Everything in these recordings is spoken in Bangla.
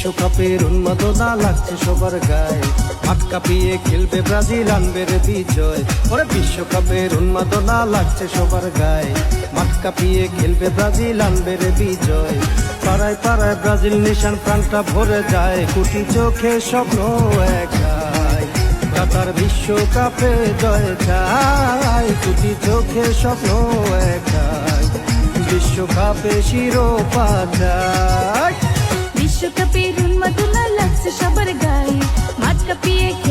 বিশ্বকাপের উন্মাদনা লাগছে সবার গায়ে। মাঠ কাঁপিয়ে খেলবে ব্রাজিল, আনবে রে বিজয়। ওরে বিশ্বকাপের উন্মাদনা লাগছে সবার গায়ে। মাঠ কাঁপিয়ে খেলবে ব্রাজিল, আনবে রে বিজয়। পাড়ায় পাড়ায় ব্রাজিল নিশান প্রাণটা ভরে যায়। কুটি চোখে স্বপ্ন একাই। কাতার বিশ্বকাপে জয় চাই। কুটি চোখে স্বপ্ন একাই। বিশ্বকাপে শিরোপা চাই। মাঠ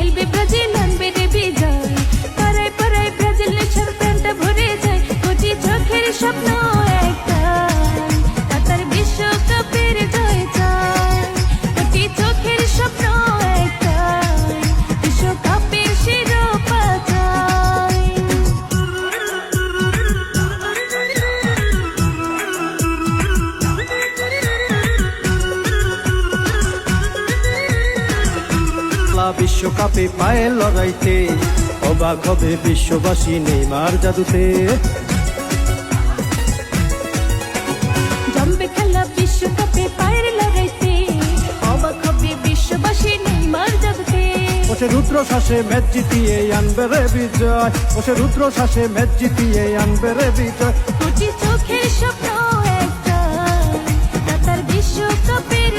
খেলা বিশ্বকাপে পায়ে লড়াইতে অবাক হবে বিশ্ববাসী নেইমার জাদুতে। জমবে খেলা বিশ্বকাপে পায়ের লড়াইতে অবাক হবে বিশ্ববাসী নেইমার জাদুতে। ওসে রুদ্র শ্বাসে ম্যাচ জিতিয়ে আনবে রে বিজয় ওসে রুদ্র শ্বাসে ম্যাচ জিতিয়ে আনবে রে বিজয়। চোখের স্বপ্ন কাতার বিশ্বকাপের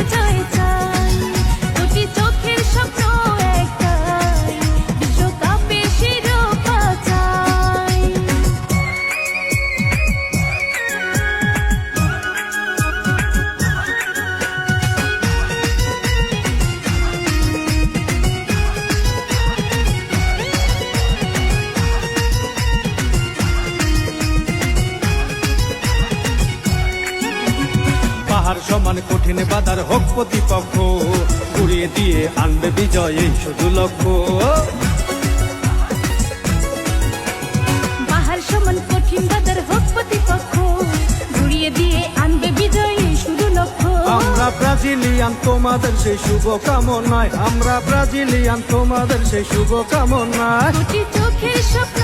পাহাড় সমান কঠিন বাধার হোক প্রতিপক্ষ। উড়িয়ে দিয়ে আনবে বিজয় এই শুধু লক্ষ্য। পাহাড় সমান কঠিন বাজার হোক প্রতিপক্ষ। ঘুরিয়ে দিয়ে আনবে বিজয় শুধু লক্ষ্য। আমরা ব্রাজিলিয়ান তোমাদের সেই শুভ কামনায় আমরা ব্রাজিলিয়ান তোমাদের সেই শুভ কামনায় চোখের স্বপ্ন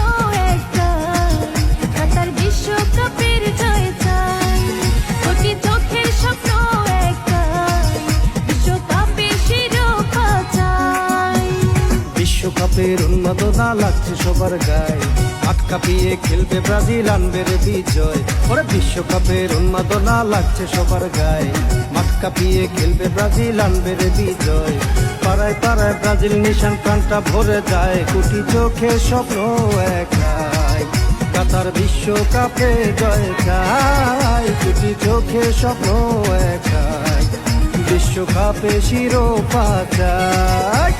বিশ্বকাপের উন্মাদনা লাগছে সবার গায়ে। হাত কাঁপিয়ে খেলবে ব্রাজিল, আনবে রে বিজয়। ওরে বিশ্বকাপের উন্মাদনা লাগছে সবার গায়ে। মাঠ কাঁপিয়ে খেলবে ব্রাজিল, আনবে রে বিজয়। পাড়ায় পাড়ায় ব্রাজিল নিশান প্রাণটা ভরে যায়। কোটি চোখে স্বপ্ন একাই। কাতার বিশ্বকাপে জয় চাই। কোটি চোখে স্বপ্ন একাই। বিশ্বকাপে শিরোপা চাই।